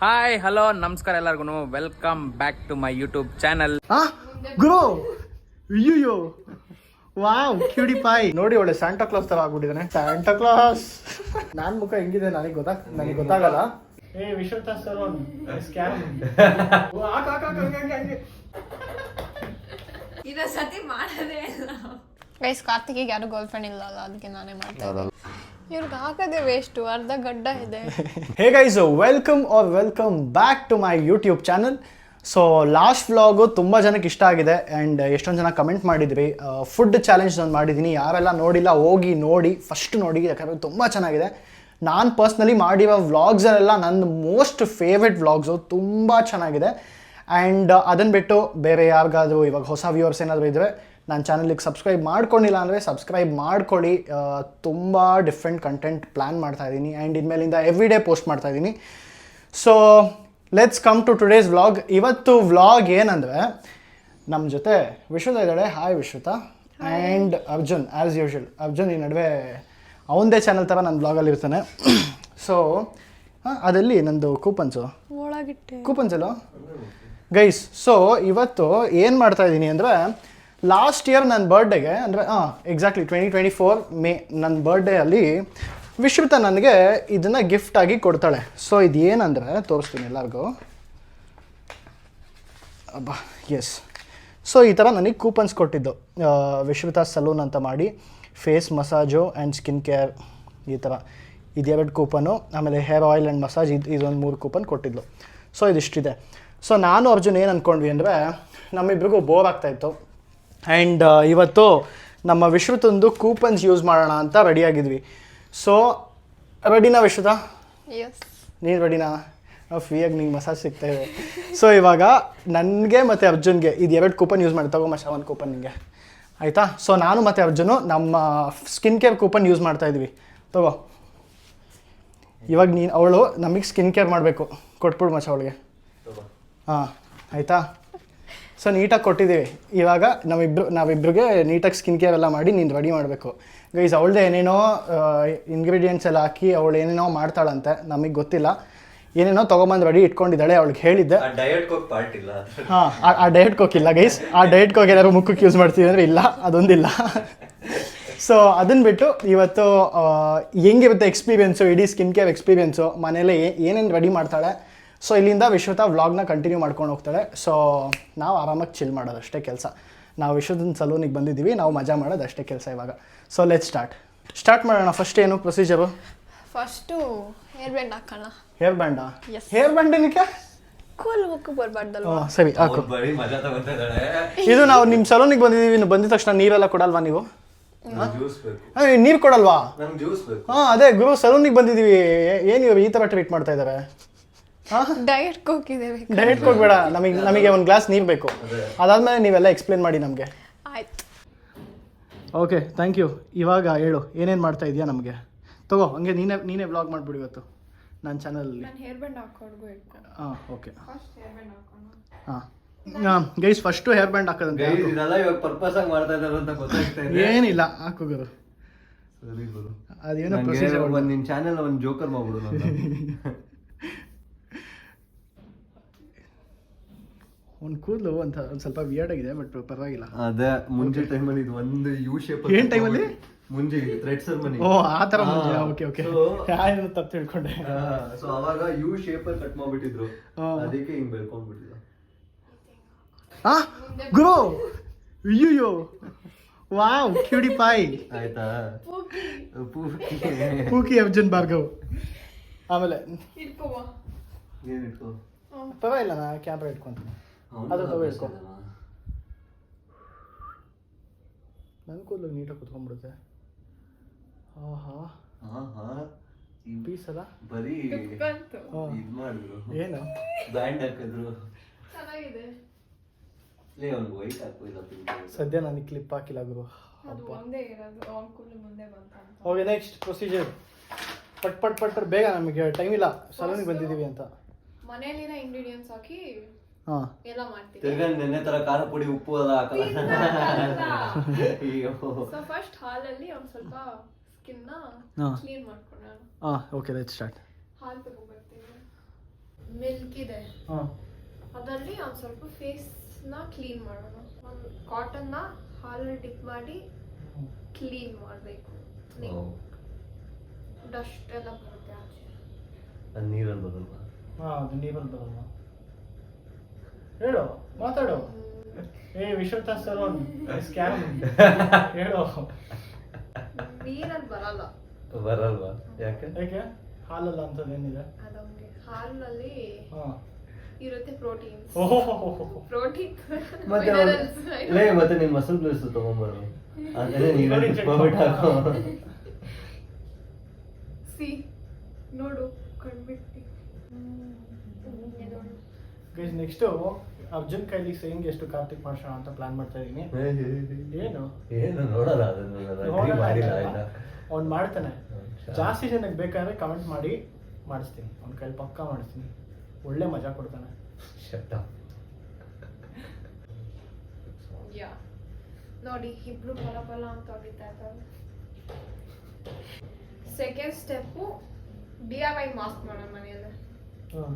Hi hello ನಮಸ್ಕಾರ ಎಲ್ಲರಿಗೂ welcome back to my YouTube channel ಗುರು ಅಯ್ಯೋ ವಾವ್ ಕ್ಯೂಡಿ ಪಾಯ್ ನೋಡಿ ಒಳ್ಳೆ ಸ್ಯಾಂಟಾ ಕ್ಲಾಸ್ ತರ ಆಗ್ಬಿಟ್ಟಿದ್ದಾನೆ. ಸ್ಯಾಂಟಾ ಕ್ಲಾಸ್ ನಾನ್ ಮುಖ ಹೆಂಗಿದೆ ನನಗೆ ಗೊತ್ತಾ? ನನಗೆ ಗೊತ್ತಾಗಲ್ಲ. ಏ ಸ್ಕ್ಯಾಮ್ ಸತಿ ಮಾಡದೇ ಗೈಸ್ ಕಾರ್ತಿಕಿಗೆ ಯಾರು ಗರ್ಲ್ ಫ್ರೆಂಡ್ ಇಲ್ಲ ಅಲ್ಲ ಅದಕ್ಕೆ ನಾನೇ ಮಾಡ್ತಾ ಇದ್ದೀನಿ ಇವ್ರಿಗೆ ಹಾಕೋದೇ ವೇಸ್ಟು ಅರ್ಧ ಗಡ್ಡ ಇದೆ. Hey guys welcome or welcome back to my YouTube channel so last vlog ತುಂಬ ಜನಕ್ಕೆ ಇಷ್ಟ ಆಗಿದೆ ಆ್ಯಂಡ್ ಎಷ್ಟೊಂದು ಜನ ಕಮೆಂಟ್ ಮಾಡಿದ್ರಿ. ಫುಡ್ ಚಾಲೆಂಜ್ ನಾನು ಮಾಡಿದ್ದೀನಿ. ಯಾರೆಲ್ಲ ನೋಡಿಲ್ಲ, ಹೋಗಿ ನೋಡಿ ಫಸ್ಟ್ ನೋಡಿ, ಯಾಕಂದರೆ ತುಂಬ ಚೆನ್ನಾಗಿದೆ. ನಾನು ಪರ್ಸ್ನಲಿ ಮಾಡಿರೋ ವ್ಲಾಗ್ಸಲ್ಲೆಲ್ಲ ನನ್ನ ಮೋಸ್ಟ್ ಫೇವ್ರೆಟ್ ವ್ಲಾಗ್ಸು ತುಂಬ ಚೆನ್ನಾಗಿದೆ. ಆ್ಯಂಡ್ ಅದನ್ನು ಬಿಟ್ಟು ಬೇರೆ ಯಾರಿಗಾದರೂ ಇವಾಗ ಹೊಸ ವ್ಯೂವರ್ಸ್ ಏನಾದರೂ ಇದ್ದರೆ ನನ್ನ ಚಾನಲಿಗೆ ಸಬ್ಸ್ಕ್ರೈಬ್ ಮಾಡ್ಕೊಂಡಿಲ್ಲ ಅಂದರೆ ಸಬ್ಸ್ಕ್ರೈಬ್ ಮಾಡ್ಕೊಳ್ಳಿ. ತುಂಬ ಡಿಫ್ರೆಂಟ್ ಕಂಟೆಂಟ್ ಪ್ಲ್ಯಾನ್ ಮಾಡ್ತಾ ಇದ್ದೀನಿ. ಆ್ಯಂಡ್ ಇನ್ಮೇಲಿಂದ ಎವ್ರಿ ಡೇ ಪೋಸ್ಟ್ ಮಾಡ್ತಾ ಇದ್ದೀನಿ. So let's come to today's vlog ಇವತ್ತು ವ್ಲಾಗ್ ಏನಂದರೆ ನಮ್ಮ ಜೊತೆ ವಿಶ್ವತ ಇದ್ದಾಳೆ. Hi Vishwatha. And Arjun as usual Arjun ಈ ನಡುವೆ ಅವನದೇ ಚಾನಲ್ ಥರ ನನ್ನ ವ್ಲಾಗಲ್ಲಿ ಇರ್ತಾನೆ. ಸೊ ಅದಲ್ಲಿ ನಂದು ಕೂಪನ್ಸು? ಕೂಪನ್ಸ್ ಅಲ್ಲೋ? ಗೈಸ್ ಸೊ ಇವತ್ತು ಏನು ಮಾಡ್ತಾ ಇದ್ದೀನಿ ಅಂದರೆ ಲಾಸ್ಟ್ ಇಯರ್ ನನ್ನ ಬರ್ಡೇಗೆ ಅಂದರೆ ಹಾಂ exactly twenty twenty four May ನನ್ನ ಬರ್ಡೇ ಅಲ್ಲಿ ವಿಶ್ವತ ನನಗೆ ಇದನ್ನು ಗಿಫ್ಟಾಗಿ ಕೊಡ್ತಾಳೆ. ಸೊ ಇದು ಏನಂದರೆ ತೋರಿಸ್ತೀನಿ ಎಲ್ಲರಿಗೂ. ಅಬ್ಬಾ ಎಸ್ ಸೊ ಈ ಥರ ನನಗೆ ಕೂಪನ್ಸ್ ಕೊಟ್ಟಿದ್ದು. ವಿಶ್ವಿತ ಸಲೂನ್ ಅಂತ ಮಾಡಿ face massage and skin care ಈ ಥರ ಇದೆರಡು ಕೂಪನು ಆಮೇಲೆ ಹೇರ್ ಆಯಿಲ್ ಆ್ಯಂಡ್ ಮಸಾಜ್ ಇದು, ಇದೊಂದು ಮೂರು ಕೂಪನ್ ಕೊಟ್ಟಿದ್ಲು. ಸೊ ಇದಿಷ್ಟಿದೆ. ಸೊ ನಾನು ಅರ್ಜುನ್ ಏನು ಅಂದ್ಕೊಂಡ್ವಿ ಅಂದರೆ, ನಮ್ಮಿಬ್ರಿಗೂ ಬೋರ್ ಆಗ್ತಾಯಿತ್ತು ಆ್ಯಂಡ್ ಇವತ್ತು ನಮ್ಮ ವಿಶ್ವತೊಂದು ಕೂಪನ್ಸ್ ಯೂಸ್ ಮಾಡೋಣ ಅಂತ ರೆಡಿಯಾಗಿದ್ವಿ ಸೊ ರೆಡಿನಾ ವಿಶ್ವತ ನೀನು ರೆಡಿನಾ ನಾವು ಫ್ರೀಯಾಗಿ ನಿಂಗೆ ಮಸಾಜ್ ಸಿಗ್ತೇವೆ ಸೊ ಇವಾಗ ನನಗೆ ಮತ್ತು ಅರ್ಜುನ್ಗೆ ಇದು ಎರಡು ಕೂಪನ್ ಯೂಸ್ ಮಾಡಿ. ತಗೋ ಮಶ ಒಂದು ಕೂಪನ್ ನಿಮಗೆ ಆಯಿತಾ? ಸೊ ನಾನು ಮತ್ತು ಅರ್ಜುನು ನಮ್ಮ ಸ್ಕಿನ್ ಕೇರ್ ಕೂಪನ್ ಯೂಸ್ ಮಾಡ್ತಾ ಇದ್ವಿ. ತಗೋ. ಇವಾಗ ನೀನು ಅವಳು ನಮಗೆ ಸ್ಕಿನ್ ಕೇರ್ ಮಾಡಬೇಕು. ಕೊಟ್ಬಿಡು ಮಸಾ ಅವಳಿಗೆ. ಹಾಂ ಆಯಿತಾ? ಸೊ ನೀಟಾಗಿ ಕೊಟ್ಟಿದ್ದೀವಿ. ಇವಾಗ ನಾವಿಬ್ರು ನಾವಿಬ್ರಿಗೆ ನೀಟಾಗಿ ಸ್ಕಿನ್ ಕೇರ್ ಎಲ್ಲ ಮಾಡಿ ನೀನು ರೆಡಿ ಮಾಡಬೇಕು. ಗೈಸ್ ಅವಳದೇ ಏನೇನೋ ಇಂಗ್ರೀಡಿಯೆಂಟ್ಸ್ ಎಲ್ಲ ಹಾಕಿ ಅವಳು ಏನೇನೋ ಮಾಡ್ತಾಳಂತೆ ನಮಗೆ ಗೊತ್ತಿಲ್ಲ. ಏನೇನೋ ತೊಗೊಂಬಂದು ರೆಡಿ ಇಟ್ಕೊಂಡಿದ್ದಾಳೆ ಅವಳಿಗೆ ಹೇಳಿದ್ದೆ. ಕೋಕ್ ಇಲ್ಲ. ಹಾಂ ಆ ಡಯಟ್ ಕೋಕಿಲ್ಲ ಗೈಸ್ ಆ ಡಯಟ್ ಕೋಕ್ ಏನಾದ್ರು ಮುಖಕ್ಕೆ ಯೂಸ್ ಮಾಡ್ತೀವಿ ಅಂದರೆ ಇಲ್ಲ ಅದೊಂದಿಲ್ಲ. ಸೊ ಅದನ್ನು ಬಿಟ್ಟು ಇವತ್ತು ಹೆಂಗಿರುತ್ತೆ ಎಕ್ಸ್ಪೀರಿಯೆನ್ಸು ಇಡೀ ಸ್ಕಿನ್ ಕೇರ್ ಎಕ್ಸ್ಪೀರಿಯೆನ್ಸು ಮನೇಲಿ ಏನೇನು ರೆಡಿ ಮಾಡ್ತಾಳೆ ಸೊ ಇಲ್ಲಿಂದ ವಿಶ್ವತ ವ್ಲಾಗ್ನ ಕಂಟಿನ್ಯೂ ಮಾಡ್ಕೊಂಡು ಹೋಗ್ತಾಳೆ. ಸೊ ನಾವು ಆರಾಮಾಗಿ ಚಿಲ್ ಮಾಡೋದು ಅಷ್ಟೇ ಕೆಲಸ. ನಾವು ವಿಶ್ವದ ಸಲೂನಿಗೆ ಬಂದಿದ್ದೀವಿ ನಾವು ಮಜಾ ಮಾಡೋದು ಅಷ್ಟೇ ಕೆಲಸ ಇವಾಗ. ಸೊ ಲೆಟ್ ಸ್ಟಾರ್ಟ್ ಸ್ಟಾರ್ಟ್ ಮಾಡೋಣ. ಫಸ್ಟ್ ಏನು ಪ್ರೊಸೀಜರು ಫಸ್ಟು ಹೇರ್ ಬ್ಯಾಂಡ್ ಹಾಕೋಣ. ಹೇರ್ ಬ್ಯಾಂಡಾ Yes. ಹೇರ್ ಬ್ಯಾಂಡ್ ಏನಕ್ಕೆ? ಕೂಲ್ ಮುಖಕ್ಕೆ ಬರಬಾರ್ದಲ್ವ? ಹ್ಞೂ ಸರಿ ಹಾಕು. ಬರೀ ಮಜಾ ತಗೊಂತ ಇದ್ದಾಳೆ ಇದು ನಾವು ನಿಮ್ಮ ಸಲೂನಿಗೆ ಬಂದಿದ್ದೀವಿ ನೀವು ಬಂದಿದ ತಕ್ಷಣ ನೀರೆಲ್ಲ ಕೊಡಲ್ವಾ ನೀವು? ಜ್ಯೂಸ್ ಬೇಕು. ನೀರು ಕೊಡಲ್ವಾ? ನಂಗೆ ಜ್ಯೂಸ್ ಬೇಕು. ಹಾಂ ಅದೇ ಗುರು ಸಲೂನಿಗೆ ಬಂದಿದ್ದೀವಿ. ಏನು ಇವ್ರು ಈ ಥರ ಟ್ರೀಟ್ ಮಾಡ್ತಾ ಇದ್ದಾರೆ ಹಾಂ ಡಯಟ್ ಕೋಕ್ ಡೈರೆಕ್ಟ್ ಕೊಡ್ಬೇಡ ನಮಗೆ ನಮಗೆ ಒಂದು ಗ್ಲಾಸ್ ನೀರು ಬೇಕು. ಅದಾದಮೇಲೆ ನೀವೆಲ್ಲ ಎಕ್ಸ್ಪ್ಲೇನ್ ಮಾಡಿ ನಮಗೆ. ಆಯ್ತು. ಓಕೆ ಥ್ಯಾಂಕ್ ಯು ಇವಾಗ ಹೇಳು ಏನೇನು ಮಾಡ್ತಾ ಇದೆಯಾ ನಮಗೆ? ತಗೋ ಹಂಗೆ ನೀನೇ ನೀನೇ ಬ್ಲಾಗ್ ಮಾಡ್ಬಿಡು ಇವತ್ತು ನನ್ನ ಚಾನಲಲ್ಲಿ ನಾನು ಹೇರ್ ಬ್ಯಾಂಡ್ ಹಾಕೊಂಡು ಇಟ್ಕೊ ಹಾಂ ಓಕೆ ಫಸ್ಟ್ ಹೇರ್ ಬ್ಯಾಂಡ್ ಹಾಕೋಣ. ಹಾಂ. ಹಾಂ ಗೈಸ್ ಫಸ್ಟು ಹೇರ್ ಬ್ಯಾಂಡ್ ಹಾಕೋದಂತೆ ಇದೆಲ್ಲ ಇವಾಗ ಪರ್ಪಸ್ ಆಗಿ ಮಾಡ್ತಾ ಇದಾರೆ ಅಂತ ಗೊತ್ತಾಗ್ತಾ ಇದೆ. ಏನಿಲ್ಲ ಹಾಕು ಗುರು. ಸರಿ ಗುರು. ಅದೇನೋ ನಂಗೆ ಪ್ರೊಸೀಜರ್ ಒಂದು ನಿಮ್ಮ ಚಾನೆಲ್ ಒಂದು ಜೋಕರ್ ಮಾಡ್ಬಿಡು ಒಂದು ಕೂದಲು ಅಂತ ಒಂದು ಸ್ವಲ್ಪ ವಿಯರ್ಡ್ ಆಗಿದೆ ಬಟ್ ಪರವಾಗಿಲ್ಲ. ಅದೇ ಮುಂಜೆ ಟೈಮಲ್ಲಿ ಇದು ಒಂದು ಯು ಶೇಪ್ ಏನ್ ಟೈಮಲ್ಲಿ ಮುಂಜೆ ಥ್ರೆಡ್ ಸರ್ಮನಿ ಓ ಆ ತರ ಮುಂಜೆ ಓಕೆ ಓಕೆ ಯಾರು ತಪ್ಪು ತಿಳ್ಕೊಂಡೆ. ಸೊ ಅವಾಗ ಯು ಶೇಪ್ ಅಲ್ಲಿ ಕಟ್ ಮಾಡ್ಬಿಟ್ಟಿದ್ರು. ಅದಕ್ಕೆ ಹಿಂಗ್ ಬೆಳ್ಕೊಂಡ್ಬಿಟ್ಟಿದ್ರು. ಆ ಗುರು! ಅಯ್ಯೋ ವಾವ್ ಕ್ಯೂಡಿ ಪಾಯ್ ಆಯ್ತಾ? ಪೂಕಿ. ಪೂಕಿ. ಅರ್ಜುನ್ ಭಾರ್ಗವ್. ಆಮೇಲೆ ಇಟ್ಕೋವಾ ಏನ್ ಇಟ್ಕೋ ಪರವಾಗಿಲ್ಲ ನಾ ಕ್ಯಾಮ್ರಾ ಇಟ್ಕೊಂತೀನಿ ಅದು ತಗೋ ಇಟ್ಕೊ ನನ್ನ ಕೂದಲು ನೀಟಾಗಿ ಕುತ್ಕೊಂಡ್ಬಿಡುತ್ತೆ. ಆಹಾ. ಹಾ ಹಾ ಈ ಪೀಸ್ ಅಲ್ಲ ಬರೀ ಇದು. ಮಾಡಿದ್ರು. ಏನು? ಬ್ಯಾಂಡ್ ಹಾಕಿದ್ರು. ಚೆನ್ನಾಗಿದೆ. ಲೇ ಅವ್ನು ವೈಟ್ ಹಾಕು ಇಲ್ಲ ಪಿಂಕ್ ಸದ್ಯ ನಾನು ಕ್ಲಿಪ್ ಹಾಕಿಲ್ಲ ಗುರು. ಅದು ಒಂದೇ ಇರೋದು ಅವ್ನ ಕೂದಲು ಮುಂದೆ ಬಂತ ಓಕೆ ನೆಕ್ಸ್ಟ್ ಪ್ರೊಸೀಜರ್ ಪಟ್ ಪಟ್ ಪಟ್ ಪಟ್ ಬೇಗ ನಮಗೆ ಟೈಮ್ ಇಲ್ಲ. ಸಲೂನಿಗೆ ಬಂದಿದ್ದೀವಿ ಅಂತ. ಮನೆಯಲ್ಲಿನ ಇಂಗ್ರೀಡಿಯೆಂಟ್ಸ್ ಹಾಕಿ ಎಲ್ಲ ಮಾಡ್ತೀವಿ. ತಿರ್ಗಾ ನೆನ್ನೆ ತರ ಖಾರ ಪುಡಿ ಉಪ್ಪು ಎಲ್ಲ ಹಾಕಲ್ಲ. ಅಯ್ಯೋ. ಸೊ ಫಸ್ಟ್ ಹಾಲಲ್ಲಿ ಒಂದು ಸ್ವಲ್ಪ ಸ್ಕಿನ್ನ ಹಾ. ಕ್ಲೀನ್ ಮಾಡ್ಕೊಳ್ಳೋಣ ಹಾಂ ಓಕೆ ಲೆಟ್ ಸ್ಟಾರ್ಟ್ ಹಾಲು ತಗೊಂಡ್ಬರ್ತೀನಿ ಮಿಲ್ಕ್ ಇದೆ. ಹಾಂ. ಅದರಲ್ಲಿ ಒಂದು ಸ್ವಲ್ಪ ಫೇಸ್ನ ಕ್ಲೀನ್ ಮಾಡೋಣ. ಒಂದು ನ ಹಾಲಲ್ಲಿ ಡಿಪ್ ಮಾಡಿ ಕ್ಲೀನ್ ಮಾಡಬೇಕು. ಡಸ್ಟ್ ಎಲ್ಲ ಬರುತ್ತೆ ಆಚೆ. ಅದು ನೀರಲ್ಲಿ ಬರಲ್ವಾ? ಹಾ ಅದು ನೀರಲ್ಲಿ ಹೇಳು ಮಾತಾಡು. ಏ ವಿಶ್ವತಾ ಸರ್ ಸ್ಕ್ಯಾಮ್ ಹೇಳು. ನೀರಲ್ಲಿ ಬರಲ್ಲ. ಬರಲ್ವಾ? ಯಾಕೆ? ಯಾಕೆ? ಹಾಲಲ್ಲ ಅಂತದೇನಿದೆ ಅದಂಗೆ. ಹಾಲಿನಲ್ಲಿ ಹಾಂ. ಇರುತ್ತೆ ಪ್ರೋಟೀನ್ಸ್. ಓಹೋ ಪ್ರೋಟೀನ್ ಮತ್ತೆ ಲೇ ಮತ್ತೆ ನಿಮ್ಮ ಮಸಲ್ ಪ್ಲೇಸ್ ತಗೊಂಬರು. ಅದೇ ನೀರಲ್ಲಿ ಹಾಕು. ಸಿ ನೋಡು. ಗೈಸ್ ನೆಕ್ಸ್ಟು ಅರ್ಜುನ್ ಕೈಲಿ ಸೇಮ್ ಎಷ್ಟು ಕಾರ್ತಿಕ್ ಮಾಡ್ಸೋಣ ಅಂತ ಪ್ಲಾನ್ ಮಾಡ್ತಾ ಇದೀನಿ. ಏನು? ಏನು ನೋಡಲ್ಲ ಅದನ್ನ ಮಾಡಿಲ್ಲ ಆಯ್ತಾ ಅವ್ನು ಮಾಡ್ತಾನೆ. ಜಾಸ್ತಿ ಜನಕ್ಕೆ ಬೇಕಾದ್ರೆ ಕಮೆಂಟ್ ಮಾಡಿ ಮಾಡಿಸ್ತೀನಿ. ಅವ್ನ ಕೈಲಿ ಪಕ್ಕ ಮಾಡಿಸ್ತೀನಿ. ಒಳ್ಳೆ ಮಜಾ ಕೊಡ್ತಾನೆ. ಶಬ್ದ ಯಾ ನೋಡಿ ಇಬ್ರು ಬಲ ಬಲ ಅಂತ ಹೊಡಿತಾ ಇದ್ದಾರೆ. Second step D I Y mask ಮಾಡೋಣ ಮನೆಯಲ್ಲೇ. ಹಾಂ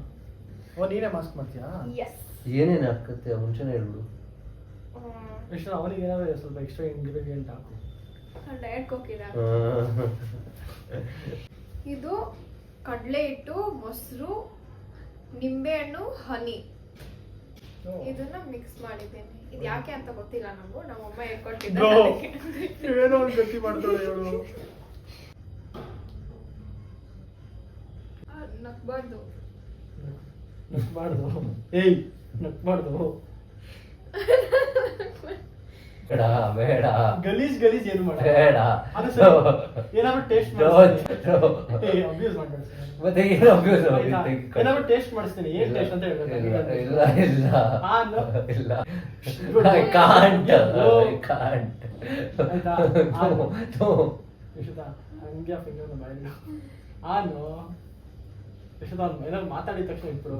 ಓ ನೀನೇ ಮಾಸ್ಕ್ ಮಾಡ್ತೀಯಾ? ಎಸ್ ಏನೇನ್ ಹಾಕತ್ತೆ? ಮುಂಚೆನೇ ಹೇಳ್ಬಿಡು ಎಷ್ಟು ಅವನಿಗೆ ಏನಾದ್ರು ಸ್ವಲ್ಪ ಎಕ್ಸ್ಟ್ರಾ ಇಂಗ್ರೀಡಿಯೆಂಟ್ ಹಾಕು. ಡಯಟ್ ಕೋಕ್ ಇದೆ. ಇದು ಕಡಲೆ ಹಿಟ್ಟು ಮೊಸರು ನಿಂಬೆಹಣ್ಣು ಹನಿ. ಇದನ್ನ ಮಿಕ್ಸ್ ಮಾಡಿದ್ದೇನೆ. ಇದು ಯಾಕೆ ಅಂತ ಗೊತ್ತಿಲ್ಲ ನಮಗೂ. ನಮ್ಮಮ್ಮ ಅಮ್ಮ ಹೇಳ್ಕೊಟ್ಟಿದ್ದಾರೆ ಏನೋ ಒಂದು ಗತಿ ಮಾಡ್ತಾಳೆ ಇವಳು ನಕ್ಬಾರ್ದು ನಕ್ಬಾರ್ದು ಏಯ್. ನಕ್ಬಾರ್ದು ಬೇಡ ಬೇಡ. ಗಲೀಜ್ ಗಲೀಜ್ ಏನು ಮಾಡ ಬೇಡ. ಅದು ಸರಿ. ಏನಾದ್ರು ಟೇಸ್ಟ್ ಅಬ್ಯೂಸ್ ಮಾಡ್ಬೇಡ ಮತ್ತೆ ಏನು ಅಬ್ಯೂಸ್ ಏನಾದ್ರು ಟೇಸ್ಟ್ ಮಾಡಿಸ್ತೀನಿ. ಏನ್ ಟೇಸ್ಟ್ ಅಂತ ಹೇಳ್ಬೇಕು? ಇಲ್ಲ ಇಲ್ಲ. ಇಲ್ಲ. I I I. I ಆಯ್ತಾ? ಹಂಗೆ ಫಿಂಗರ್ ಆನು ಯಶೋದಾ ಅವ್ನು ಏನಾದ್ರು ಮಾತಾಡಿದ ತಕ್ಷಣ ಇಟ್ಬಿಡು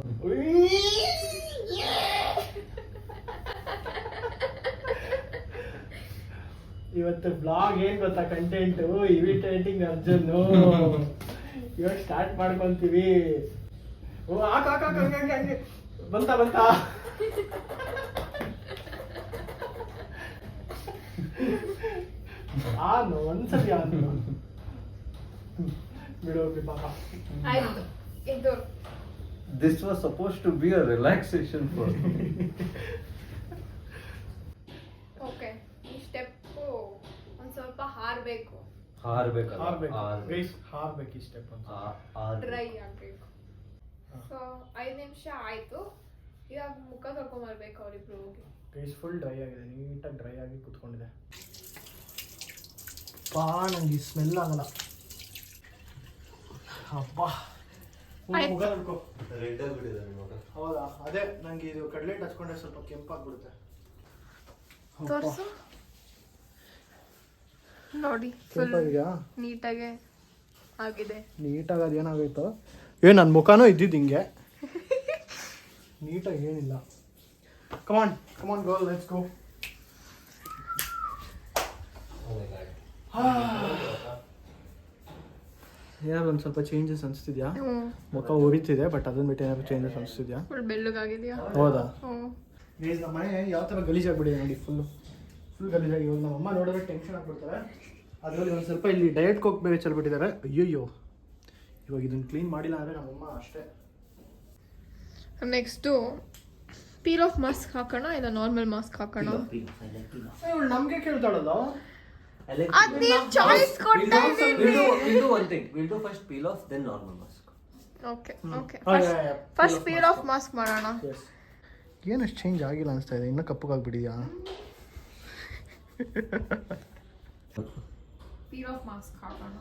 ಇವತ್ತು ಬ್ಲಾಗ್ ಏನ್ ಗೊತ್ತಾ ಕಂಟೆಂಟ್ ಇವಿಟೇಟಿಂಗ್ ಅರ್ಜುನ್ ಇವಾಗ ಸ್ಟಾರ್ಟ್ ಮಾಡ್ಕೊಂತೀವಿ. ಓ ಹಾಕ ಹಾಕ ಹಂಗೆ ಹಂಗೆ ಹಂಗೆ. ಬಂತ ಬಂತ? ಆನು ಒಂದ್ಸತಿ ಆನು ಬಿಡೋಗಿ ಪಾಪ. ಆಯ್ತು. ಇದು this was supposed to be a relaxation for okay ಈ ಸ್ಟೆಪ್ಪು ಒಂದ್ ಸ್ವಲ್ಪ ಹಾರಬೇಕು. ಹಾರ್ಬೇಕು. ಹಾರ್ಬೇಕು. ಗೈಸ್ ಹಾರ್ಬೇಕು ಈ ಸ್ಟೆಪ್ ಅಂತ ಡ್ರೈ ಆಗಬೇಕು. ಸೊ ಐದು ನಿಮಿಷ ಆಯ್ತು. ಇವಾಗ ಮುಖ ತೊಳ್ಕೊಂಬರ್ಬೇಕು ಅವರಿಬ್ರು ಹೋಗಿ. ಗೈಸ್ ಫುಲ್ ಡ್ರೈ ಆಗಿದೆ ನೀಟಾಗಿ ಡ್ರೈ ಆಗಿ ಕುತ್ಕೊಂಡಿದೆ. ಪಾ ನಂಗೆ ಸ್ಮೆಲ್ ಆಗಲ್ಲ. ಅಬ್ಬಾ. ಮುಖ ನೋಡ್ಕೊ. ರೆಡ್ ಆಗ್ಬಿಟ್ಟಿದೆ ಮಗ ಹೌದಾ? ಅದೇ ನಂಗೆ ಇದು ಕಡಲೆ ಹಚ್ಕೊಂಡ್ರೆ ಸ್ವಲ್ಪ ಕೆಂಪಾಗ್ಬಿಡುತ್ತೆ. ತೋರ್ಸು. ನೋಡಿ ಫುಲ್ ಕೆಂಪಾಗಿದೆಯಾ? ನೀಟಾಗೆ ಆಗಿದೆ. ನೀಟಾಗಿ ಅದು ಏನಾಗೋಯ್ತು? ಏ ನನ್ನ ಮುಖನೂ ಇದ್ದಿದ್ದು ಹಿಂಗೆ. ನೀಟಾಗಿ ಏನಿಲ್ಲ. Come on come on go let's go ಏನಾದ್ರು ಒಂದು ಸ್ವಲ್ಪ ಚೇಂಜಸ್ ಅನಿಸ್ತಿದ್ಯಾ? ಮುಖ ಉರಿತಿದೆ ಬಟ್ ಅದನ್ನ ಬಿಟ್ಟು ಏನಾದ್ರು ಚೇಂಜಸ್ ಅನಿಸ್ತಿದ್ಯಾ? ಫುಲ್ ಬೆಳ್ಳಗಾಗಿದೆಯಾ ಹೌದಾ? ಗೈಸ್ ನಮ್ಮ ಮನೆ ಯಾವ ಥರ ಗಲೀಜಾಗ್ಬಿಟ್ಟಿದೆ ನೋಡಿ ಫುಲ್ಲು ಫುಲ್ ಗಲೀಜಾಗಿ ಇವಾಗ ನಮ್ಮ ಅಮ್ಮ ನೋಡಿದ್ರೆ ಟೆನ್ಷನ್ ಆಗ್ಬಿಡ್ತಾರೆ. ಅದರಲ್ಲಿ ಒಂದು ಸ್ವಲ್ಪ ಇಲ್ಲಿ ಡಯಟ್ ಕೋಕ್ ಬೇರೆ ಚೆಲ್ಬಿಟ್ಟಿದ್ದಾರೆ. ಅಯ್ಯಯ್ಯೋ. ಇವಾಗ ಇದನ್ನ ಕ್ಲೀನ್ ಮಾಡಿಲ್ಲ ಅಂದರೆ ನಮ್ಮಮ್ಮ ಅಷ್ಟೇ. ನೆಕ್ಸ್ಟು ಪೀಲ್ ಆಫ್ ಮಾಸ್ಕ್ ಹಾಕೋಣ ಇಲ್ಲ ನಾರ್ಮಲ್ ಮಾಸ್ಕ್ ಹಾಕೋಣ? ನಮಗೆ ಕೇಳ್ತಾಳಲ್ಲ? ಅದ್ ನೀವ್ ಚಾಯ್ಸ್ ಕೊಡ್ತಾ We'll do, we'll do one thing. We'll do first peel off, then normal mask. Okay okay first peel off mask ಮಾಡೋಣ. ಏನಷ್ಟು ಚೇಂಜ್ ಆಗಿಲ್ಲ ಅನಿಸ್ತಾ ಇದೆ? ಇನ್ನೂ ಕಪ್ಪಗಾಗ್ಬಿಟ್ಟಿದ್ಯಾ? ಪೀಲ್ ಆಫ್ ಮಾಸ್ಕ್ ಹಾಕೋಣ.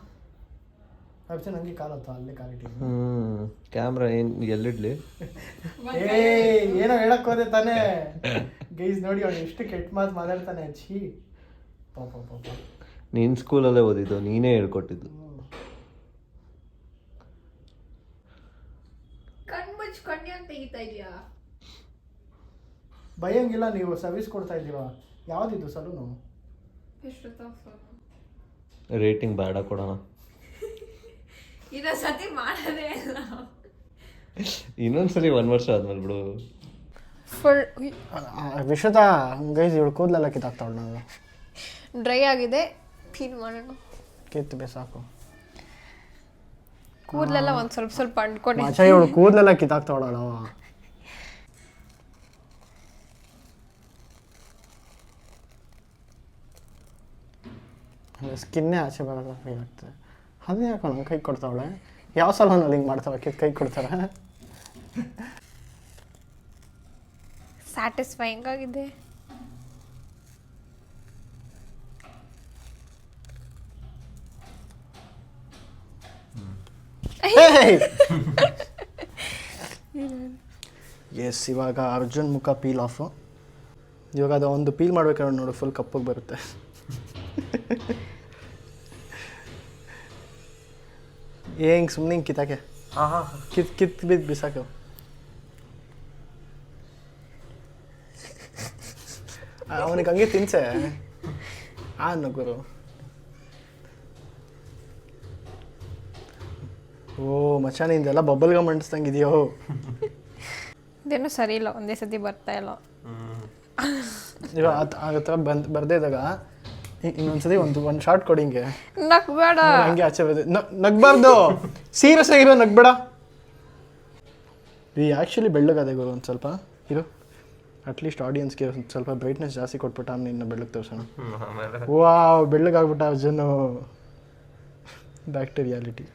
ಅಪ್ಸೆ ನನಗೆ ಕಾಲತ್ತ ಅಲ್ಲೇ ಕಾಲಿಟ್ಟಿದ್ದೀನಿ ಹ್ಮ್ ಕ್ಯಾಮ್ರಾ ಏನ್ ಎಲ್ಲಿಡ್ಲಿ? ಏ ಏನೋ ಹೇಳಕ್ ಹೋದೆ ತಾನೇ. ಗೈಸ್ ನೋಡಿ ಅವ್ನು ಎಷ್ಟು ಕೆಟ್ಟ ಮಾತು ಮಾತಾಡ್ತಾನೆ. ಛೀ. ಪಾಪ ಪಾಪ ನೀನ್ ಸ್ಕೂಲಲ್ಲೇ ಓದಿದ್ದು ನೀನೇ ಹೇಳ್ಕೊಟ್ಟಿದ್ದು. ಭಯಂಗಿಲ್ಲ ನೀವು ಸರ್ವಿಸ್ ಕೊಡ್ತಾ ಇದ್ದೀವಾ ಯಾವ್ದಿದ್ದು ಸಲೂನು ರೇಟಿಂಗ್ ಬೇಡ ಕೊಡೋಣ. ಇನ್ನೊಂದ್ ಸತಿ ಮಾಡದೇ ಇಲ್ಲ. ಇನ್ನೊಂದ್ಸಲಿ ಒಂದ್ ವರ್ಷ ಆದ್ಮೇಲೆ ಬಿಡು. ಫುಲ್ ವಿಶ್ವದ ಗೈಸ್ ಇವಳು ಕೂದಲೆಲ್ಲ ಕಿತ್ತಾಕ್ತಾವಳು ನಾವು ಡ್ರೈ ಆಗಿದೆ. ಫೀಲ್ ಮಾಡೋಣ ಕಿತ್ತು ಬಿಸಾಕು ಕೂದಲೆಲ್ಲ ಒಂದು ಸ್ವಲ್ಪ ಸ್ವಲ್ಪ ಅಂಡ್ಕೊಂಡು ಮಚ್ಚ ಇವಳು ಕೂದಲೆಲ್ಲ ಕಿತ್ತಾಕ್ತಾವಳ ಸ್ಕಿನ್ನೇ ಆಚೆ ಬರೋದು ಫೀಲ್ ಆಗ್ತದೆ. ಅದೇ ಯಾಕೆ ನಂಗೆ ಕೈ ಕೊಡ್ತಾವಳೆ? ಯಾವ ಸಲನಲ್ಲಿ ಹಿಂಗೆ ಮಾಡ್ತಾವೆ ಕಿತ್ತು ಕೈ ಕೊಡ್ತಾರೆ ಸ್ಯಾಟಿಸ್ಫೈಯಿಂಗ್ ಆಗಿದೆ. ಎಸ್ ಇವಾಗ ಅರ್ಜುನ್ ಮುಖ ಪೀಲ್ ಆಫು ಇವಾಗ ಅದು ಒಂದು ಪೀಲ್ ಮಾಡ್ಬೇಕಾದ್ರೆ ನೋಡು ಫುಲ್ ಕಪ್ಪಗೆ ಬರುತ್ತೆ. ಹೆಂಗೆ ಸುಮ್ಮನೆ ಹಿಂಗೆ ಕಿತ್ತಾಕೆ. ಕಿತ್ ಕಿತ್ ಬಿದ್ದು ಬಿಸಾಕು. ಅವನಿಗೆ ಹಂಗೆ ತಿನ್ಸೆ. ಆ ನಗುರು. ಓ ಮಚ್ಚ ನಿಂದೆಲ್ಲ ಬಬಲ್ ಗಮ್ ಅಂಟಿಸ್ದಂಗೆ ಇದೆಯೋ ಇದೇನು ಸರಿ ಇಲ್ಲ ಒಂದೇ ಸತಿ ಬರ್ತಾ ಇಲ್ಲ. ಇವಾಗ ಆ ಆ ಥರ ಬಂದ್ ಬರ್ದೇ ಇದ್ದಾಗ ಇ- ಇನ್ನೊಂದ್ಸತಿ ಒಂದು ಒಂದು ಶಾರ್ಟ್ ಕೊಡಿ ಹಿಂಗೆ. ನಕ್ ಬೇಡ ಹಂಗೆ ಆಚೆ ಬರ್ದೆ ನ- ನಗ್ಬಾರ್ದು. ಸೀರಿಯಸ್ ಆಗಿರೋ ನಗ್ಬೇಡ. ಈ ಆ್ಯಕ್ಚುಲಿ ಬೆಳ್ಳಗದೆ ಗುರು ಒಂದು ಸ್ವಲ್ಪ. ಇರು. ಅಟ್ಲೀಸ್ಟ್ ಆಡಿಯನ್ಸ್ಗೆ ಒಂದು ಸ್ವಲ್ಪ ಬ್ರೈಟ್ನೆಸ್ ಜಾಸ್ತಿ ಕೊಟ್ಬಿಟ್ಟು ಆಮೇಲೆ ನಿನ್ನ ಬೆಳ್ಳಗೆ ತೋರ್ಸೋಣ. ವಾವ್ ಬೆಳ್ಳಗಾಗ್ಬಿಟ್ಟ ಅರ್ಜುನು. ಬ್ಯಾಕ್ ಟು ರಿಯಾಲಿಟಿ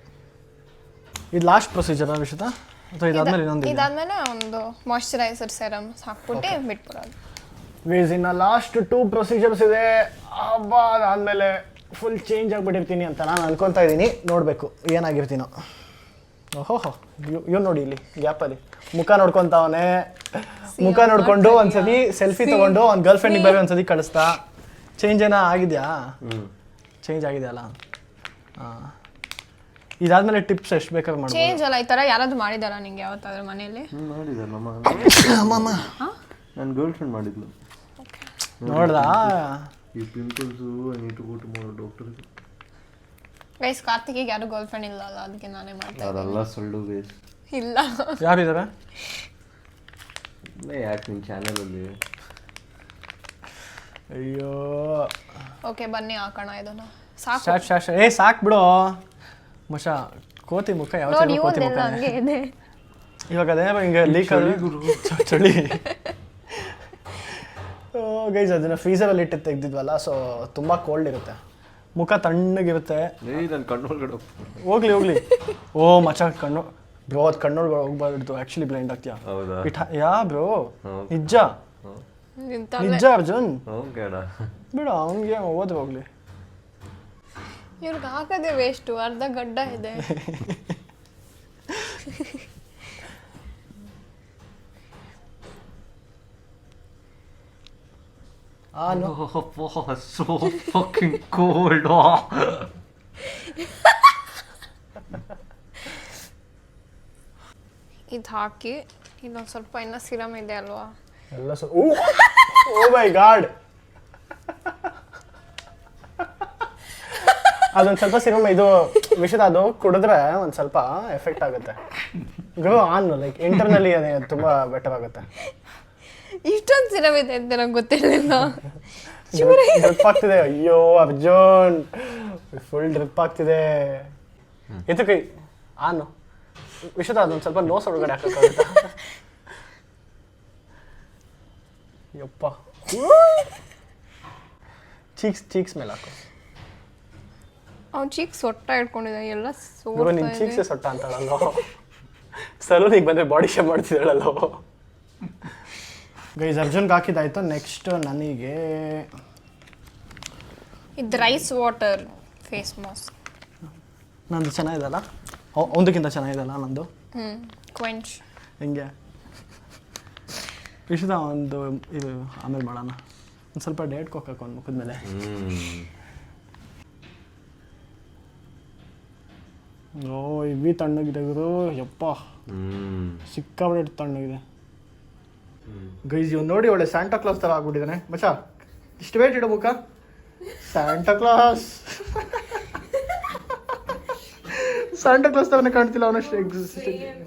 ಇದು ಲಾಸ್ಟ್ ಪ್ರೊಸೀಜರ್ ವಿಷತ ಅಥವಾ ಇದಾದ್ಮೇಲೆ ಇನ್ನೊಂದು ಇದೆ ಇದಾದ್ಮೇಲೆ ಒಂದು ಮಾಯ್ಶ್ಚರೈಸರ್ ಸೆರಮ್ ಹಾಕ್ಬಿಟ್ಟು ಬಿಟ್ಬಿಡೋದು. ವೇಸ್ ಇನ್ನು ಲಾಸ್ಟ್ ಟೂ ಪ್ರೊಸೀಜರ್ಸ್ ಇದೆ. ಹಬ್ಬ ಅದಾದಮೇಲೆ ಫುಲ್ ಚೇಂಜ್ ಆಗಿಬಿಟ್ಟಿರ್ತೀನಿ ಅಂತ ನಾನು ಅನ್ಕೊತಾ ಇದ್ದೀನಿ. ನೋಡಬೇಕು ಏನಾಗಿರ್ತೀನೋ. ಓಹೋ ಇವ್ ನೋಡಿ ಇಲ್ಲಿ ಗ್ಯಾಪಲ್ಲಿ ಮುಖ ನೋಡ್ಕೊಂತಾವನೆ. ಮುಖ ನೋಡ್ಕೊಂಡು ಒಂದ್ಸತಿ ಸೆಲ್ಫಿ ತಗೊಂಡು ಅವ್ನ ಗರ್ಲ್ ಫ್ರೆಂಡಿಗೆ ಬರೀ ಒಂದ್ಸತಿ ಕಳಿಸ್ತಾ. ಚೇಂಜ್ ಏನೋ ಆಗಿದೆಯಾ? ಹ್ಮ್. ಚೇಂಜ್ ಆಗಿದೆಯಲ್ಲ? ಹಾಂ ಇದಾದ್ಮೇಲೆ ಟಿಪ್ಸ್ ಎಷ್ಟು ಬೇಕಾದ್ರೆ ಮಾಡ್ಬೋದು. ಚೇಂಜ್ ಅಲ್ಲ ಈ ತರ ಯಾರಾದ್ರೂ ಮಾಡಿದಾರ ನಿಂಗೆ ಯಾವತ್ತಾದ್ರೂ ಮನೆಯಲ್ಲಿ? ಮಾಡಿದ ನನ್ನ ಗರ್ಲ್ ಫ್ರೆಂಡ್ ಮಾಡಿದ್ಲು. ನೋಡ್ದಾ? ಈ ಪಿಂಪಲ್ಸು ನೀಟು ಮಾಡೋ ಡಾಕ್ಟರ್ ಗೈಸ್ ಕಾರ್ತಿಕಿಗೆ ಯಾರು ಗರ್ಲ್ ಫ್ರೆಂಡ್ ಇಲ್ಲ ಅಲ್ಲ ಅದಕ್ಕೆ ನಾನೇ ಮಾಡ್ತಾ ಅದೆಲ್ಲ ಸುಳ್ಳು ಬೇಸ್ ಇದ್ದೀನಿ. ಇಲ್ಲ ಯಾರಿದ್ದಾರೆ ಯಾಕೆ ನಿನ್ನ ಚಾನಲಲ್ಲಿ ಅಯ್ಯೋ. ಓಕೆ ಬನ್ನಿ ಹಾಕೋಣ ಇದನ್ನ. ಸಾಕು. ಸ್ಟಾರ್ಟ್ ಸ್ಟಾರ್ಟ್ ಏ ಸಾಕ್ ಬಿಡು. ಮಶ ಕೋತಿ ಮುಖ ಯಾವ ನೋಡಿ ಕೋತಿ ಮುಖ ಹಂಗೆ ಇದೆ ಇವಾಗ ಅದೇ ಹಿಂಗೆ ಲೀಕ್ ಚಳಿ ಗೈಸ್ ಅದನ್ನ ಫ್ರೀಸರಲ್ಲಿ ಇಟ್ಟು ತೆಗ್ದಿದ್ವಲ್ಲ ಸೊ ತುಂಬಾ ಕೋಲ್ಡ್ ಇರುತ್ತೆ ಮುಖ ತಣ್ಣಗಿರುತ್ತೆ ಏಯ್ ನನ್ನ ಕಣ್ಣೊಳಗಡೆ ಹೋಗ್ಲಿ ಹೋಗ್ಲಿ ಓ ಮಚ ಕಣ್ಣು ಬ್ರೋ ಅದು ಕಣ್ಣೊಳಗೆ ಹೋಗ್ಬಾರ್ದು ಆಕ್ಚುಲಿ ಬ್ಲೈಂಡ್ ಆಗ್ತೀಯಾ ಹೌದಾ? It yeah bro. ನಿಜ ನಿಜ ಅರ್ಜುನ್ ಓಕೆ ಅಣ್ಣ ಬಿಡು ಅವನಿಗೆ ಓದ್ ಹೋಗ್ಲಿ ಇವ್ರಿಗೆ ಹಾಕೋದೇ ವೇಸ್ಟು ಅರ್ಧ ಗಡ್ಡ ಇದೆ. ಆ ನೋ so fucking cold. ಇದು ಹಾಕಿ ಇನ್ನೊಂದು ಸ್ವಲ್ಪ ಇನ್ನ ಸಿರಮ್ ಇದೆ ಅಲ್ವಾ? ಎಲ್ಲ ಸ್ವಲ್ಪ ಓ ಮೈ ಗಾಡ್. ಅದೊಂದು ಸ್ವಲ್ಪ ಸಿನಿಮಾ ಇದು ವಿಷದ ಅದು ಕುಡಿದ್ರೆ ಒಂದು ಸ್ವಲ್ಪ ಎಫೆಕ್ಟ್ ಆಗುತ್ತೆ. ಗ್ರೋ ಆನ್ ಲೈಕ್ ಇಂಟರ್ನಲಿ ಅದೇ ತುಂಬಾ ಬೆಟರ್ ಆಗುತ್ತೆ. ಇಷ್ಟೊಂದು ಸಿರಮ್ ಇದೆ ಅಂತ ನಂಗೆ ಗೊತ್ತಿರಲಿಲ್ಲ. ಡ್ರಿಪ್ ಆಗ್ತಿದೆ. ಅಯ್ಯೋ ಅರ್ಜುನ್. ಫುಲ್ ಡ್ರಿಪ್ ಆಗ್ತಿದೆ. ಎತ್ತು ಕೈ ಆನು ವಿಷದ ಅದೊಂದು ಸ್ವಲ್ಪ ನೋಸ್ ಒಳಗಡೆ ಹಾಕೋಕ್ಕಾಗುತ್ತಾ? ಯಪ್ಪ. ಚೀಕ್ಸ್ ಚೀಕ್ಸ್ ಮೇಲೆ ಹಾಕು. ಅವ್ನು ಚೀಕ್ ಸೊಟ್ಟ ಇಟ್ಕೊಂಡಿದ್ದ ಎಲ್ಲ ಗುರು ನಿನ್ ಚೀಕ್ಸೆ ಸೊಟ್ಟ ಅಂತಾಳಲ್ಲೋ? ಸಲೂನಿಗೆ ಬಂದ್ರೆ ಬಾಡಿ ಶೇಪ್ ಮಾಡ್ತಿದ್ದಾಳಲ್ಲೋ? ಗೈಸ್ ಅರ್ಜುನ್ಗೆ ಹಾಕಿದ್ದಾಯ್ತು ನೆಕ್ಸ್ಟ್ ನನಗೆ ಇದು ರೈಸ್ ವಾಟರ್ ಫೇಸ್ ಮಾಸ್ಕ್ ನಂದು ಚೆನ್ನಾಗಿದಲ್ಲ ಅವ್- ಒಂದಕ್ಕಿಂತ ಚೆನ್ನಾಗಿದಲ್ಲ ನಂದು? ಹ್ಞೂ ಕ್ವೆಂಚ್ ಹೆಂಗೆ? ಇಷ್ಟ ಒಂದು ಇದು ಆಮೇಲೆ ಮಾಡೋಣ. ಒಂದು ಸ್ವಲ್ಪ ಡೇಟ್ ಕೊಕ್ಕಾಕ ಒಂದು ಮುಖದ ಮೇಲೆ ಓ ಇವಿ ತಣ್ಣಗಿದೆ ಗುರು. ಯಪ್ಪ. ಸಿಕ್ಕಾಪಟ್ಟೆ ತಣ್ಣಗಿದೆ. ಗೈಸ್ ಇವ್ ನೋಡಿ ಒಳ್ಳೆ ಸ್ಯಾಂಟಾ ಕ್ಲಾಸ್ ತರ ಆಗ್ಬಿಟ್ಟಿದ್ದಾನೆ ಮಚಾ ಇಷ್ಟು ವೇಟ್ ಇಡು ಮುಖ. ಸ್ಯಾಂಟಾ ಕ್ಲಾಸ್ ಸ್ಯಾಂಟಾ ಕ್ಲಾಸ್ ತವನೆ ಕಾಣ್ತಿಲ್ಲ ಅವನಷ್ಟು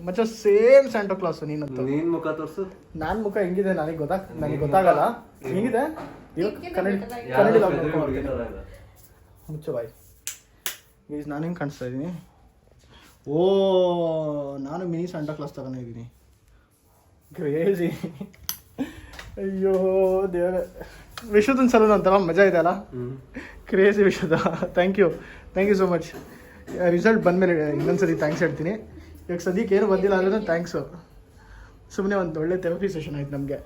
ಮಚ್ಚ ಸೇಮ್ ಸ್ಯಾಂಟೋ ಕ್ಲಾಸ್ ನೀನಂತ ನೀನ್ ಮುಖ ತೋರ್ಸು. ನಾನ್ ಮುಖ ಹೆಂಗಿದೆ ನನಗೆ ಗೊತ್ತಾ? ನನಗೆ ಗೊತ್ತಾಗಲ್ಲ. ಹೆಂಗಿದೆ? ಕನ್ನಡ. ಕನ್ನಡಿ. ಮುಚ್ಚು ಬಾಯ್. ಗೈಸ್ ನಾನು ಹೆಂಗೆ ಕಾಣಿಸ್ತಾ ಇದ್ದೀನಿ ಓ ನಾನು ಮಿನಿ ಸ್ಯಾಂಟಾ ಕ್ಲಾಸ್ ತಗೊಂಡು ಇದ್ದೀನಿ. ಕ್ರೇಜಿ ಅಯ್ಯೋ ದೇವರೇ. ವಿಶ್ವದನ್ ಸಲ ಅಂತಲ್ಲ ಮಜಾ ಇದೆ ಅಲ್ಲ? ಕ್ರೇಜಿ ವಿಶ್ವದ thank you thank you so much result ಬಂದಮೇಲೆ ಇನ್ನೊಂದ್ಸರಿ ಥ್ಯಾಂಕ್ಸ್ ಹೇಳ್ತೀನಿ. ಇವಾಗ ಸದ್ಯಕ್ಕೆ ಏನು ಬಂದಿಲ್ಲ ಅಂದ್ರೆ ಥ್ಯಾಂಕ್ಸು ಸುಮ್ಮನೆ ಒಂದು ಒಳ್ಳೆ ಥೆರಪಿ ಸೆಷನ್ ಆಯ್ತು ನಮಗೆ.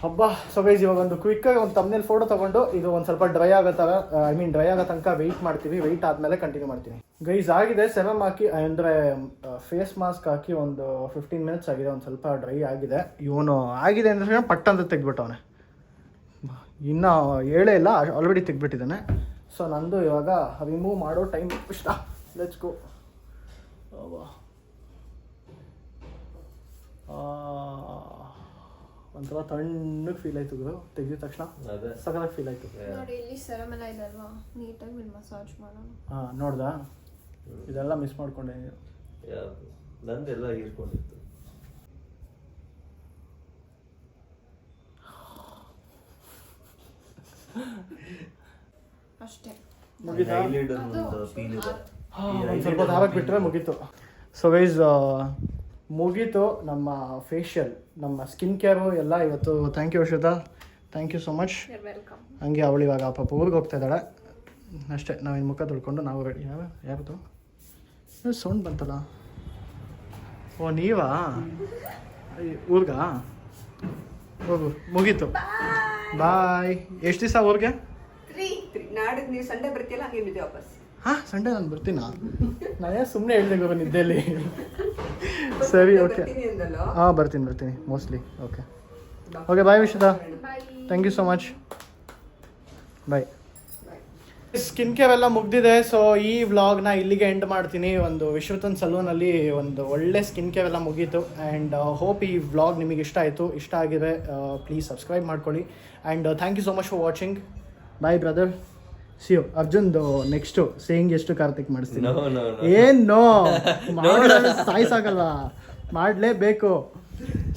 ಹಬ್ಬ ಸೊ ಗೈಸ್ ಇವಾಗ ಒಂದು ಕ್ವಿಕ್ಕಾಗಿ ಒಂದು ತಮ್ಮನೇಲಿ ಫೋಟೋ ತಗೊಂಡು ಇದು ಒಂದು ಸ್ವಲ್ಪ ಡ್ರೈ ಆಗೋ ಥರ ಐ ಮೀನ್ ಡ್ರೈ ಆಗೋ ತನಕ ವೆಯ್ಟ್ ಮಾಡ್ತೀವಿ ವೆಯ್ಟ್ ಆದಮೇಲೆ ಕಂಟಿನ್ಯೂ ಮಾಡ್ತೀನಿ. ಗೈಸ್ ಆಗಿದೆ ಸೆರಮ್ ಹಾಕಿ, ಅಂದರೆ ಫೇಸ್ ಮಾಸ್ಕ್ ಹಾಕಿ ಒಂದು ಫಿಫ್ಟೀನ್ ಮಿನಿಟ್ಸ್ ಆಗಿದೆ, ಒಂದು ಸ್ವಲ್ಪ ಡ್ರೈ ಆಗಿದೆ. ಇವನು ಆಗಿದೆ ಅಂದ್ರೆ ಪಟ್ ಅಂತ ತೆಗ್ದ್ಬಿಟ್ಟವನೆ ಇನ್ನು ಹೇಳೇ ಇಲ್ಲ ಆಲ್ರೆಡಿ ತೆಗ್ಬಿಟ್ಟಿದ್ದಾನೆ ಸೊ ನಂದು ಇವಾಗ ರಿಮೂವ್ ಮಾಡೋ ಟೈಮ್ ಇಷ್ಟ. ಲೆಟ್ಸ್ ಒಂಥರ ತಣ್ಣಗೆ ಫೀಲ್ ಆಯ್ತು ಗುರು. ತೆಗೆದ ತಕ್ಷಣ ಅದೇ. ಸಖತ್ತಾಗಿ ಫೀಲ್ ಆಯ್ತು. ನೋಡಿ ಇಲ್ಲಿ ಸೆರಮ್ ಇದೆ ಅಲ್ವಾ? ನೀಟಾಗಿ ಇಲ್ಲಿ ಮಸಾಜ್ ಮಾಡೋಣ. ಹಾಂ ನೋಡ್ದಾ? ಇದೆಲ್ಲ ಮಿಸ್ ಮಾಡ್ಕೊಂಡೆ ಯಾವ್ದು ನಂದೆಲ್ಲ ಹೀರ್ಕೊಂಡಿತ್ತು. ಅಷ್ಟೇ. ಮುಗಿತಾ? Eyelid ಒಂದು feel ಇದೆ. ಒಂದು ಸ್ವಲ್ಪ ಧಾರಕ್ಕೆ ಬಿಟ್ಟರೆ ಮುಗೀತು. ಸೊ ಗೈಸ್ ಮುಗೀತು ನಮ್ಮ ಫೇಶಿಯಲ್ ನಮ್ಮ ಸ್ಕಿನ್ ಕೇರು ಎಲ್ಲ ಇವತ್ತು thank you Ashwatha thank you so much ಹಂಗೆ ಅವಳು ಇವಾಗ ಪಾಪ ಊರಿಗೆ ಹೋಗ್ತಾ ಇದ್ದಾಳೆ. ಅಷ್ಟೇ ನಾವು ಇನ್ನು ಮುಖ ತೊಳ್ಕೊಂಡು ನಾವು ರೆಡಿ ಯಾವ ಯಾವುದು ಸೌಂಡ್ ಬಂತಲ್ಲ. ಓ ನೀವಾ? ಊರ್ಗ? ಹೋಗು ಮುಗೀತು. ಬಾಯ್ ಎಷ್ಟು ದಿವಸ ಊರಿಗೆ? ನಾಡಿದ್ ನೀವು ಸಂಡೆ ಬರ್ತೀಯಲ್ಲ ಹಂಗೆ ವಾಪಸ್. ಹಾಂ ಸಂಡೇ ನಾನು ಬರ್ತೀನಾ? ನಾನೇ ಸುಮ್ಮನೆ ಹೇಳಿದೆ ಗುರು ನಿದ್ದೆಯಲ್ಲಿ? ಸರಿ ಓಕೆ ಹಾಂ ಬರ್ತೀನಿ ಬರ್ತೀನಿ mostly okay okay bye Vishwatha bye thank you so much bye skin care ಎಲ್ಲ ಮುಗ್ದಿದೆ ಸೊ ಈ ವ್ಲಾಗ್ನ ಇಲ್ಲಿಗೆ ಎಂಡ್ ಮಾಡ್ತೀನಿ. ಒಂದು ವಿಶ್ವತನ್ ಸಲೂನಲ್ಲಿ ಒಂದು ಒಳ್ಳೆ ಸ್ಕಿನ್ ಕೇರ್ ಎಲ್ಲ ಮುಗೀತು. ಆ್ಯಂಡ್ ಹೋಪ್ ಈ ವ್ಲಾಗ್ ನಿಮಗೆ ಇಷ್ಟ ಆಯಿತು. ಇಷ್ಟ ಆಗಿದೆ ಪ್ಲೀಸ್ ಸಬ್ಸ್ಕ್ರೈಬ್ ಮಾಡ್ಕೊಳ್ಳಿ. And thank you so much for watching bye brother ಸಿಯೋ ಅರ್ಜುನ್ದು ನೆಕ್ಸ್ಟ್ ಸೇಯಿಂಗ್ ಎಷ್ಟು ಕಾರ್ತಿಕ್ ಮಾಡಿಸ್ತೀನಿ. ಏನ್ ನೋ ಸಾಯಿಸಾಗಲ್ಲ ಮಾಡಲೇಬೇಕು.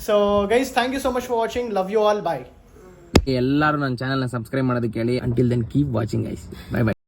So guys thank you so much for watching love you all bye ಎಲ್ಲರೂ ನನ್ನ ಚಾನಲ್ನ ಸಬ್ಸ್ಕ್ರೈಬ್ ಮಾಡೋದಕ್ಕೆ ಹೇಳಿ. Until then keep watching ice bye bye